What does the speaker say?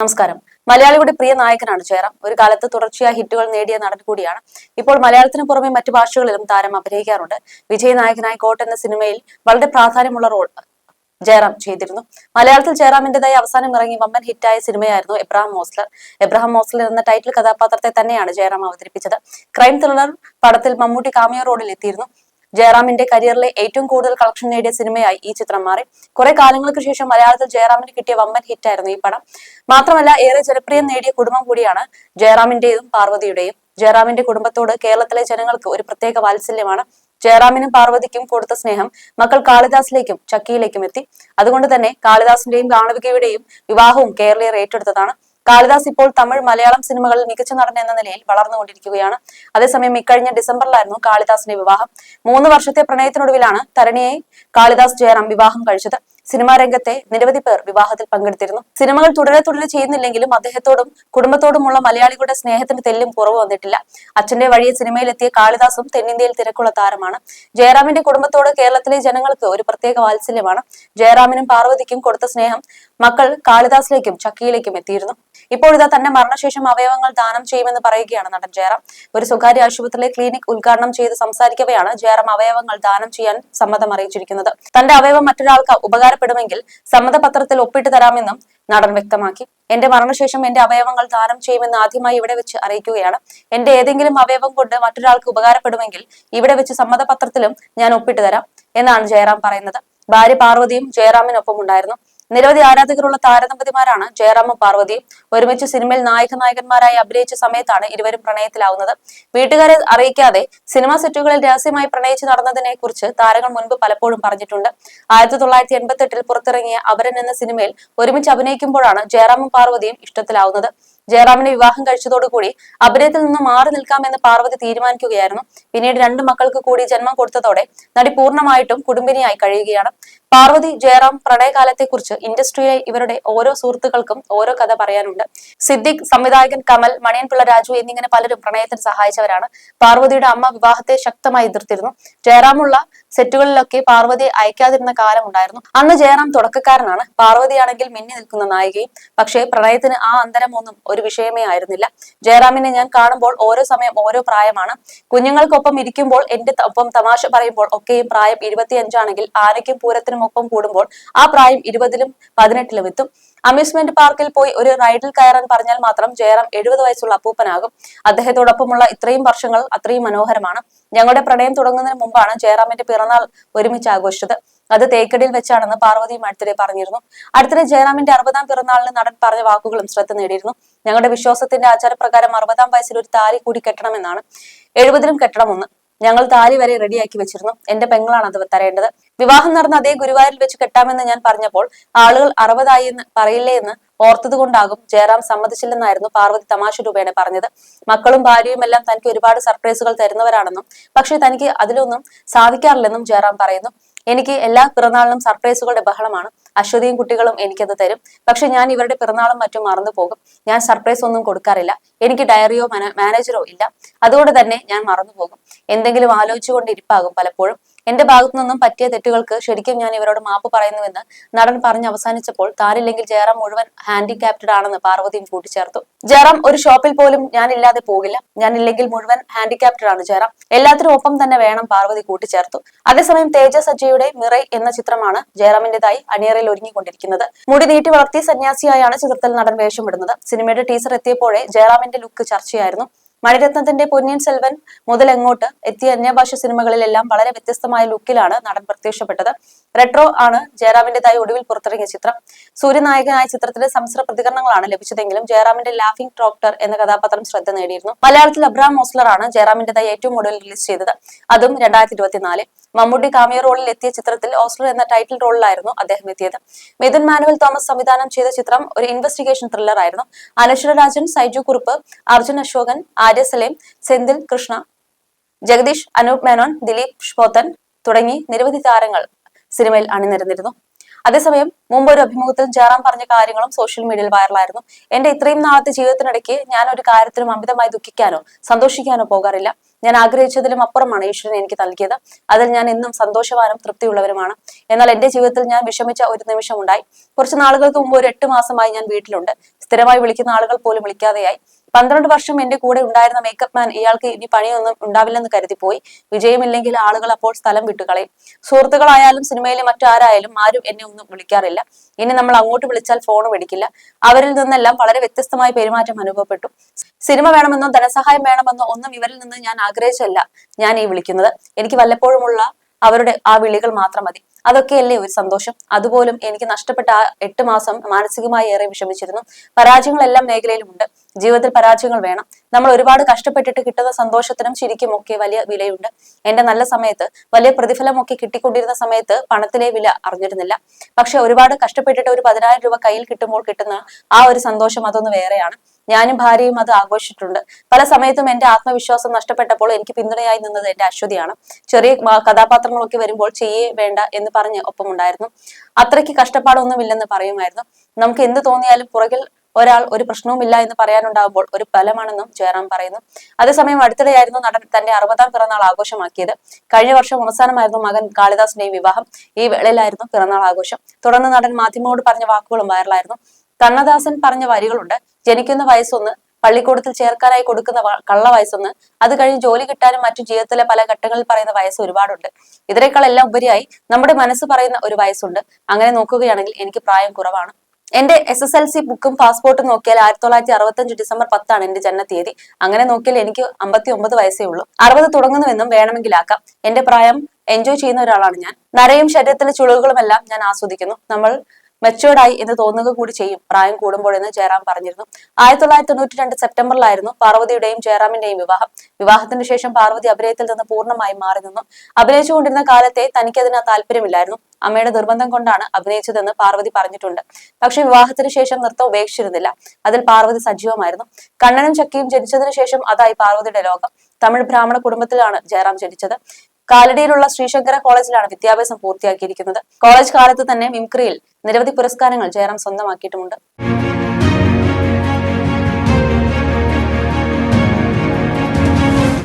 നമസ്കാരം. മലയാളിയുടെ പ്രിയ നായകനാണ് ജയറാം. ഒരു കാലത്ത് തുടർച്ചയായ ഹിറ്റുകൾ നേടിയ നടൻ കൂടിയാണ്. ഇപ്പോൾ മലയാളത്തിന് പുറമെ മറ്റു ഭാഷകളിലും താരം അഭിനയിക്കാറുണ്ട്. വിജയ് നായകനായി കോട്ട് എന്ന സിനിമയിൽ വളരെ പ്രാധാന്യമുള്ള റോൾ ജയറാം ചെയ്തിരുന്നു. മലയാളത്തിൽ ജയറാമിന്റേതായി അവസാനം ഇറങ്ങി വമ്പൻ ഹിറ്റായ സിനിമയായിരുന്നു എബ്രഹാം മോസ്ലർ. എബ്രഹാം മോസ്ലർ എന്ന ടൈറ്റിൽ കഥാപാത്രത്തെ തന്നെയാണ് ജയറാം അവതരിപ്പിച്ചത്. ക്രൈം ത്രില്ലർ പടത്തിൽ മമ്മൂട്ടി കാമിയോ റോഡിൽ എത്തിയിരുന്നു. ജയറാമിന്റെ കരിയറിലെ ഏറ്റവും കൂടുതൽ കളക്ഷൻ നേടിയ സിനിമയായി ഈ ചിത്രം മാറി. കുറെ കാലങ്ങൾക്ക് ശേഷം മലയാളത്തിൽ ജയറാമിന് കിട്ടിയ വമ്പൻ ഹിറ്റായിരുന്നു ഈ പടം. മാത്രമല്ല ഏറെ ജനപ്രിയം നേടിയ കുടുംബം കൂടിയാണ് ജയറാമിന്റെയും പാർവതിയുടെയും. ജയറാമിന്റെ കുടുംബത്തോട് കേരളത്തിലെ ജനങ്ങൾക്ക് ഒരു പ്രത്യേക വാത്സല്യമാണ്. ജയറാമിനും പാർവതിക്കും കൊടുത്ത സ്നേഹം മക്കൾ കാളിദാസിലേക്കും ചക്കിയിലേക്കും എത്തി. അതുകൊണ്ട് തന്നെ കാളിദാസിന്റെയും ഗാണവികയുടെയും വിവാഹവും കേരളീയർ ഏറ്റെടുത്തതാണ്. കാളിദാസ് ഇപ്പോൾ തമിഴ് മലയാളം സിനിമകളിൽ മികച്ച നടൻ എന്ന നിലയിൽ വളർന്നുകൊണ്ടിരിക്കുകയാണ്. അതേസമയം ഇക്കഴിഞ്ഞ ഡിസംബറിലായിരുന്നു കാളിദാസിന്റെ വിവാഹം. മൂന്ന് വർഷത്തെ പ്രണയത്തിനൊടുവിലാണ് തരണിയെ കാളിദാസ് ജയറാം വിവാഹം കഴിച്ചത്. സിനിമാ രംഗത്തെ നിരവധി പേർ വിവാഹത്തിൽ പങ്കെടുത്തിരുന്നു. സിനിമകൾ തുടരെ തുടരെ ചെയ്യുന്നില്ലെങ്കിലും അദ്ദേഹത്തോടും കുടുംബത്തോടുമുള്ള മലയാളികളുടെ സ്നേഹത്തിന് തെല്ലും കുറവ് വന്നിട്ടില്ല. അച്ഛന്റെ വഴിയെ സിനിമയിലെത്തിയ കാളിദാസും തെന്നിന്ത്യയിൽ തിരക്കുള്ള താരമാണ്. ജയറാമിന്റെ കുടുംബത്തോട് കേരളത്തിലെ ജനങ്ങൾക്ക് ഒരു പ്രത്യേക വാത്സല്യമാണ്. ജയറാമിനും പാർവതിക്കും കൊടുത്ത സ്നേഹം മക്കൾ കാളിദാസിലേക്കും ചക്കിയിലേക്കും എത്തിയിരുന്നു. ഇപ്പോൾ ഇതാ തന്റെ മരണശേഷം അവയവങ്ങൾ ദാനം ചെയ്യുമെന്ന് പറയുകയാണ് നടൻ ജയറാം. ഒരു സ്വകാര്യ ആശുപത്രിയിലെ ക്ലിനിക് ഉദ്ഘാടനം ചെയ്ത് സംസാരിക്കവെയാണ് ജയറാം അവയവങ്ങൾ ദാനം ചെയ്യാൻ സമ്മതം അറിയിച്ചിരിക്കുന്നത്. തന്റെ അവയവം മറ്റൊരാൾക്ക് ഉപകാരപ്പെടുമെങ്കിൽ സമ്മതപത്രത്തിൽ ഒപ്പിട്ട് തരാമെന്നും നടൻ വ്യക്തമാക്കി. എന്റെ മരണശേഷം എന്റെ അവയവങ്ങൾ ദാനം ചെയ്യുമെന്ന് ആദ്യമായി ഇവിടെ വെച്ച് അറിയിക്കുകയാണ്. എന്റെ ഏതെങ്കിലും അവയവം കൊണ്ട് മറ്റൊരാൾക്ക് ഉപകാരപ്പെടുമെങ്കിൽ ഇവിടെ വെച്ച് സമ്മതപത്രത്തിലും ഞാൻ ഒപ്പിട്ട് തരാം എന്നാണ് ജയറാം പറയുന്നത്. ഭാര്യ പാർവതിയും ജയറാമിനൊപ്പം ഉണ്ടായിരുന്നു നിരവധി ആരാധകരുള്ള താരദമ്പതിമാരാണ് ജയറാമും പാർവതിയും. ഒരുമിച്ച് സിനിമയിൽ നായക നായകന്മാരായി അഭിനയിച്ച സമയത്താണ് ഇരുവരും പ്രണയത്തിലാവുന്നത്. വീട്ടുകാരെ അറിയിക്കാതെ സിനിമാ സെറ്റുകളിൽ രഹസ്യമായി പ്രണയിച്ച് നടന്നതിനെ കുറിച്ച് താരങ്ങൾ മുൻപ് പലപ്പോഴും പറഞ്ഞിട്ടുണ്ട്. ആയിരത്തി തൊള്ളായിരത്തി എൺപത്തി എട്ടിൽ പുറത്തിറങ്ങിയ അവരൻ എന്ന സിനിമയിൽ ഒരുമിച്ച് അഭിനയിക്കുമ്പോഴാണ് ജയറാമും പാർവതിയും ഇഷ്ടത്തിലാവുന്നത്. ജയറാമിനെ വിവാഹം കഴിച്ചതോടുകൂടി അഭിനയത്തിൽ നിന്ന് മാറി നിൽക്കാമെന്ന് പാർവതി തീരുമാനിക്കുകയായിരുന്നു. പിന്നീട് രണ്ട് മക്കൾക്ക് കൂടി ജന്മം കൊടുത്തതോടെ നടി പൂർണമായിട്ടും കുടുംബിനിയായി കഴിയുകയാണ്. പാർവതി ജയറാം പ്രണയകാലത്തെക്കുറിച്ച് ഇൻഡസ്ട്രിയിലെ ഇവരുടെ ഓരോ സുഹൃത്തുക്കൾക്കും ഓരോ കഥ പറയാനുണ്ട്. സിദ്ദിഖ് സംവിധായകൻ കമൽ മണിയൻപിള്ള രാജു എന്നിങ്ങനെ പലരും പ്രണയത്തിന് സഹായിച്ചവരാണ്. പാർവതിയുടെ അമ്മ വിവാഹത്തെ ശക്തമായി എതിർത്തിരുന്നു. ജയറാമുള്ള സെറ്റുകളിലൊക്കെ പാർവതിയെ അയക്കാതിരുന്ന കാലം ഉണ്ടായിരുന്നു. അന്ന് ജയറാം തുടക്കക്കാരനാണ്. പാർവതിയാണെങ്കിൽ മിന്നി നിൽക്കുന്ന നായികയും പക്ഷേ പ്രണയത്തിന് ആ അന്തരമൊന്നും ഒരു വിഷയമേ ആയിരുന്നില്ല. ജയറാമിനെ ഞാൻ കാണുമ്പോൾ ഓരോ സമയം ഓരോ പ്രായമാണ്. കുഞ്ഞുങ്ങൾക്കൊപ്പം ഇരിക്കുമ്പോൾ എന്റെ ഒപ്പം തമാശ പറയുമ്പോൾ ഒക്കെയും പ്രായം ഇരുപത്തിയഞ്ചാണെങ്കിൽ ആനയ്ക്കും പൂരത്തിനും ഒപ്പം കൂടുമ്പോൾ ആ പ്രായം ഇരുപതിലും പതിനെട്ടിലും എത്തും. അമ്യൂസ്മെന്റ് പാർക്കിൽ പോയി ഒരു റൈഡിൽ കയറാൻ പറഞ്ഞാൽ മാത്രം ജയറാം എഴുപത് വയസ്സുള്ള അപ്പൂപ്പനാകും. അദ്ദേഹത്തോടൊപ്പമുള്ള ഇത്രയും വർഷങ്ങൾ അത്രയും മനോഹരമാണ്. ഞങ്ങളുടെ പ്രണയം തുടങ്ങുന്നതിന് മുമ്പാണ് ജയറാമിന്റെ പിറന്നാൾ ഒരുമിച്ച് ആഘോഷിച്ചത്. അത് തേക്കടിയിൽ വെച്ചാണെന്ന് പാർവതിയും അടുത്തിടെ പറഞ്ഞിരുന്നു. അടുത്തിടെ ജയറാമിന്റെ അറുപതാം പിറന്നാളിന് നടൻ പറഞ്ഞ വാക്കുകളും ശ്രദ്ധ നേടിയിരുന്നു. ഞങ്ങളുടെ വിശ്വാസത്തിന്റെ ആചാരപ്രകാരം അറുപതാം വയസ്സിൽ ഒരു താലി കൂടി കെട്ടണമെന്നാണ്. എഴുപതിലും കെട്ടണമെന്ന് ഞങ്ങൾ താലി വരെ റെഡിയാക്കി വെച്ചിരുന്നു. എന്റെ പെങ്ങളാണ് അത് തരേണ്ടത്. വിവാഹം നടന്ന അതേ ഗുരുവായൂരിൽ വെച്ച് കെട്ടാമെന്ന് ഞാൻ പറഞ്ഞപ്പോൾ ആളുകൾ അറുപതായി എന്ന് പറയില്ലേ എന്ന് ഓർത്തതുകൊണ്ടാകും ജയറാം സമ്മതിച്ചില്ലെന്നായിരുന്നു പാർവതി തമാശ രൂപേണ പറഞ്ഞത്. മക്കളും ഭാര്യയും എല്ലാം തനിക്ക് ഒരുപാട് സർപ്രൈസുകൾ തരുന്നവരാണെന്നും പക്ഷേ തനിക്ക് അതിലൊന്നും സാധിക്കാറില്ലെന്നും ജയറാം പറയുന്നു. എനിക്ക് എല്ലാ പിറന്നാളിനും സർപ്രൈസുകളുടെ ബഹളമാണ്. അശ്വതിയും കുട്ടികളും എനിക്കത് തരും. പക്ഷെ ഞാൻ ഇവരുടെ പിറന്നാളും മറ്റും മറന്നു പോകും. ഞാൻ സർപ്രൈസ് ഒന്നും കൊടുക്കാറില്ല. എനിക്ക് ഡയറിയോ മാനേജറോ ഇല്ല. അതുകൊണ്ട് തന്നെ ഞാൻ മറന്നു പോകും. എന്തെങ്കിലും ആലോചിച്ചുകൊണ്ട് ഇരിപ്പാകും പലപ്പോഴും. എന്റെ ഭാഗത്തു നിന്നും പറ്റിയ തെറ്റുകൾക്ക് ശരിക്കും ഞാൻ ഇവരോട് മാപ്പ് പറയുന്നുവെന്ന് നടൻ പറഞ്ഞ് അവസാനിച്ചപ്പോൾ താനില്ലെങ്കിൽ ജയറാം മുഴുവൻ ഹാൻഡിക്യാപ്റ്റഡ് ആണെന്ന് പാർവതിയും കൂട്ടിച്ചേർത്തു. ജയറാം ഒരു ഷോപ്പിൽ പോലും ഞാൻ ഇല്ലാതെ പോകില്ല. ഞാൻ ഇല്ലെങ്കിൽ മുഴുവൻ ഹാൻഡിക്യാപ്റ്റഡ് ആണ് ജയറാം. എല്ലാത്തിനും ഒപ്പം തന്നെ വേണം പാർവതി കൂട്ടിച്ചേർത്തു. അതേസമയം തേജസ് അജയുടെ മിറൈ എന്ന ചിത്രമാണ് ജയറാമിന്റേതായി അണിയറയിൽ ഒരുങ്ങിക്കൊണ്ടിരിക്കുന്നത്. മുടി നീട്ടി വളർത്തിയ സന്യാസിയായാണ് ചിത്രത്തിൽ നടൻ വേഷമിടുന്നത്. സിനിമയുടെ ടീസർ എത്തിയപ്പോഴേ ജയറാമിന്റെ ലുക്ക് ചർച്ചയായിരുന്നു. മണിരത്നത്തിന്റെ പൊന്നിയൻ സെൽവൻ മുതൽ എങ്ങോട്ട് എത്തിയ അന്യഭാഷ സിനിമകളിലെല്ലാം വളരെ വ്യത്യസ്തമായ ലുക്കിലാണ് നടൻ പ്രത്യക്ഷപ്പെട്ടത്. റെട്രോ ആണ് ജയറാമിന്റേതായി ഒടുവിൽ പുറത്തിറങ്ങിയ ചിത്രം. സൂര്യനായകനായ ചിത്രത്തിന്റെ സംസ്ര പ്രതികരണങ്ങളാണ് ലഭിച്ചതെങ്കിലും ജയറാമിന്റെ ലാഫിംഗ് ഡോക്ടർ എന്ന കഥാപാത്രം ശ്രദ്ധ നേടിയിരുന്നു. മലയാളത്തിൽ അബ്രാം മോസ്ലർ ആണ് ജയറാമിന്റേതായി ഏറ്റവും ഒടുവിൽ റിലീസ് ചെയ്തത്. അതും രണ്ടായിരത്തി ഇരുപത്തിനാല് മമ്മൂട്ടി കാമിയ റോളിൽ എത്തിയ ചിത്രത്തിൽ ഓസ്ലർ എന്ന ടൈറ്റിൽ റോളിലായിരുന്നു അദ്ദേഹം എത്തിയത്. മിഥുൻ മാനുവൽ തോമസ് സംവിധാനം ചെയ്ത ചിത്രം ഒരു ഇൻവെസ്റ്റിഗേഷൻ ത്രില്ലർ ആയിരുന്നു. അനശ്വര രാജൻ സൈജു കുറുപ്പ് അർജുൻ അശോകൻ ആര്യ സലേം സെന്തിൽ കൃഷ്ണ ജഗദീഷ് അനൂപ് മേനോൻ ദിലീപ് ഷ്പോത്തൻ തുടങ്ങി നിരവധി താരങ്ങൾ സിനിമയിൽ അണിനിരന്നിരുന്നു. അതേസമയം മുമ്പ് ഒരു അഭിമുഖത്തിൽ ജയറാം പറഞ്ഞ കാര്യങ്ങളും സോഷ്യൽ മീഡിയയിൽ വൈറലായിരുന്നു എന്റെ ഇത്രയും നാളത്തെ ജീവിതത്തിനിടയ്ക്ക് ഞാൻ ഒരു കാര്യത്തിലും അമിതമായി ദുഃഖിക്കാനോ സന്തോഷിക്കാനോ പോകാറില്ല. ഞാൻ ആഗ്രഹിച്ചതിലും അപ്പുറമാണ് ഈശ്വരൻ എനിക്ക് നൽകിയത്. അതിൽ ഞാൻ എന്നും സന്തോഷവാനും തൃപ്തിയുള്ളവരുമാണ്. എന്നാൽ എന്റെ ജീവിതത്തിൽ ഞാൻ വിഷമിച്ച ഒരു നിമിഷം ഉണ്ടായി കുറച്ച് നാളുകൾക്ക് മുമ്പ് ഒരു എട്ട് മാസമായി ഞാൻ വീട്ടിലുണ്ട്. സ്ഥിരമായി വിളിക്കുന്ന ആളുകൾ പോലും വിളിക്കാതെയായി. പന്ത്രണ്ട് വർഷം എന്റെ കൂടെ ഉണ്ടായിരുന്ന മേക്കപ്പ് മാൻ ഇയാൾക്ക് ഇനി പണിയൊന്നും ഉണ്ടാവില്ലെന്ന് കരുതിപ്പോയി വിജയമില്ലെങ്കിൽ ആളുകൾ അപ്പോൾ സ്ഥലം വിട്ടുകളയും സുഹൃത്തുക്കളായാലും സിനിമയിലെ മറ്റാരായാലും ആരും എന്നെ ഒന്നും വിളിക്കാറില്ല. ഇനി നമ്മൾ അങ്ങോട്ട് വിളിച്ചാൽ ഫോൺ പിടിക്കില്ല അവരിൽ നിന്നെല്ലാം വളരെ വ്യത്യസ്തമായ പെരുമാറ്റം അനുഭവപ്പെട്ടു. സിനിമ വേണമെന്നോ ധനസഹായം വേണമെന്നോ ഒന്നും ഇവരിൽ നിന്ന് ഞാൻ ആഗ്രഹിച്ചല്ല ഞാൻ ഈ വിളിക്കുന്നത്. എനിക്ക് വല്ലപ്പോഴുമുള്ള അവരുടെ ആ വിളികൾ മാത്രം മതി. അതൊക്കെയല്ലേ ഒരു സന്തോഷം. അതുപോലും എനിക്ക് നഷ്ടപ്പെട്ട ആ എട്ട് മാസം മാനസികമായി ഏറെ വിഷമിച്ചിരുന്നു. പരാജയങ്ങളെല്ലാം മേഖലയിലുമുണ്ട്. ജീവിതത്തിൽ പരാജയങ്ങൾ വേണം. നമ്മൾ ഒരുപാട് കഷ്ടപ്പെട്ടിട്ട് കിട്ടുന്ന സന്തോഷത്തിനും ശരിക്കും ഒക്കെ വലിയ വിലയുണ്ട്. എന്റെ നല്ല സമയത്ത് വലിയ പ്രതിഫലമൊക്കെ കിട്ടിക്കൊണ്ടിരുന്ന സമയത്ത് പണത്തിലെ വില അറിഞ്ഞിരുന്നില്ല. പക്ഷെ ഒരുപാട് കഷ്ടപ്പെട്ടിട്ട് ഒരു പതിനായിരം രൂപ കയ്യിൽ കിട്ടുമ്പോൾ കിട്ടുന്ന ആ ഒരു സന്തോഷം അതൊന്ന് വേറെയാണ്. ഞാനും ഭാര്യയും അത് ആഘോഷിച്ചിട്ടുണ്ട്. പല സമയത്തും എന്റെ ആത്മവിശ്വാസം നഷ്ടപ്പെട്ടപ്പോൾ എനിക്ക് പിന്തുണയായി നിന്നത് എന്റെ അശ്വതിയാണ്. ചെറിയ കഥാപാത്രങ്ങളൊക്കെ വരുമ്പോൾ ചെയ്യേ വേണ്ട എന്ന് പറഞ്ഞ് ഒപ്പമുണ്ടായിരുന്നു. അത്രയ്ക്ക് കഷ്ടപ്പാടൊന്നുമില്ലെന്ന് പറയുമായിരുന്നു. നമുക്ക് എന്ത് തോന്നിയാലും പുറകിൽ ഒരാൾ ഒരു പ്രശ്നവുമില്ല എന്ന് പറയാനുണ്ടാകുമ്പോൾ ഒരു ഫലമാണെന്നും ജയറാം പറയുന്നു. അതേസമയം അടുത്തിടെയായിരുന്നു നടൻ തന്റെ അറുപതാം പിറന്നാൾ ആഘോഷമാക്കിയത്. കഴിഞ്ഞ വർഷം അവസാനമായിരുന്നു മകൻ കാളിദാസിന്റെയും വിവാഹം. ഈ വേളയിലായിരുന്നു പിറന്നാൾ ആഘോഷം. തുടർന്ന് നടൻ മാധ്യമങ്ങളോട് പറഞ്ഞ വാക്കുകളും വൈറലായിരുന്നു. കണ്ണദാസൻ പറഞ്ഞ വരികളുണ്ട്. ജനിക്കുന്ന വയസ്സൊന്ന് പള്ളിക്കൂടത്തിൽ ചേർക്കാനായി കൊടുക്കുന്ന കള്ള വയസ്സൊന്ന് അത് കഴിഞ്ഞ് ജോലി കിട്ടാനും മറ്റു ജീവിതത്തിലെ പല ഘട്ടങ്ങളിൽ പറയുന്ന വയസ്സ് ഒരുപാടുണ്ട്. ഇതിനേക്കാളെല്ലാം ഉപരിയായി നമ്മുടെ മനസ്സ് പറയുന്ന ഒരു വയസ്സുണ്ട്. അങ്ങനെ നോക്കുകയാണെങ്കിൽ എനിക്ക് പ്രായം കുറവാണ്. എന്റെ എസ് എസ് എൽ സി ബുക്കും പാസ്പോർട്ടും നോക്കിയാൽ ആയിരത്തി തൊള്ളായിരത്തി അറുപത്തഞ്ച് ഡിസംബർ പത്താണ് എന്റെ തീയതി അങ്ങനെ നോക്കിയാൽ എനിക്ക് അമ്പത്തി ഒമ്പത് വയസ്സേ ഉള്ളൂ. അറുപത് തുടങ്ങുന്നുവെന്നും വേണമെങ്കിലാക്കാം. എന്റെ പ്രായം എൻജോയ് ചെയ്യുന്ന ഒരാളാണ് ഞാൻ. നരയും ശരീരത്തിലെ ചുളിവുകളുമെല്ലാം ഞാൻ ആസ്വദിക്കുന്നു. നമ്മൾ മെച്ചുവേർഡ് എന്ന് തോന്നുക കൂടി ചെയ്യും. പ്രായം കൂടുമ്പോഴെന്ന് ജയറാം പറഞ്ഞിരുന്നു. ആയിരത്തി തൊള്ളായിരത്തി തൊണ്ണൂറ്റി രണ്ട് സെപ്റ്റംബറിലായിരുന്നു പാർവതിയുടെയും ജയറാമിന്റെയും വിവാഹം. വിവാഹത്തിന് ശേഷം പാർവതി അഭിനയത്തിൽ നിന്ന് പൂർണമായി മാറി നിന്നു. അഭിനയിച്ചുകൊണ്ടിരുന്ന കാലത്തെ തനിക്കതിന് താല്പര്യമില്ലായിരുന്നു. അമ്മയുടെ നിർബന്ധം കൊണ്ടാണ് അഭിനയിച്ചതെന്ന് പാർവതി പറഞ്ഞിട്ടുണ്ട്. പക്ഷേ വിവാഹത്തിന് ശേഷം നൃത്തം ഉപേക്ഷിച്ചിരുന്നില്ല. അതിൽ പാർവതി സജീവമായിരുന്നു. കണ്ണനും ചക്കിയും ജനിച്ചതിനു ശേഷം അതായി പാർവതിയുടെ ലോകം. തമിഴ് ബ്രാഹ്മണ കുടുംബത്തിലാണ് ജയറാം ജനിച്ചത്. കാലടിയിലുള്ള ശ്രീശങ്കര കോളേജിലാണ് വിദ്യാഭ്യാസം പൂർത്തിയാക്കിയിരിക്കുന്നത്. കോളേജ് കാലത്ത് തന്നെ മിംക്രിയിൽ നിരവധി പുരസ്കാരങ്ങൾ ജയറാം സ്വന്തമാക്കിയിട്ടുമുണ്ട്.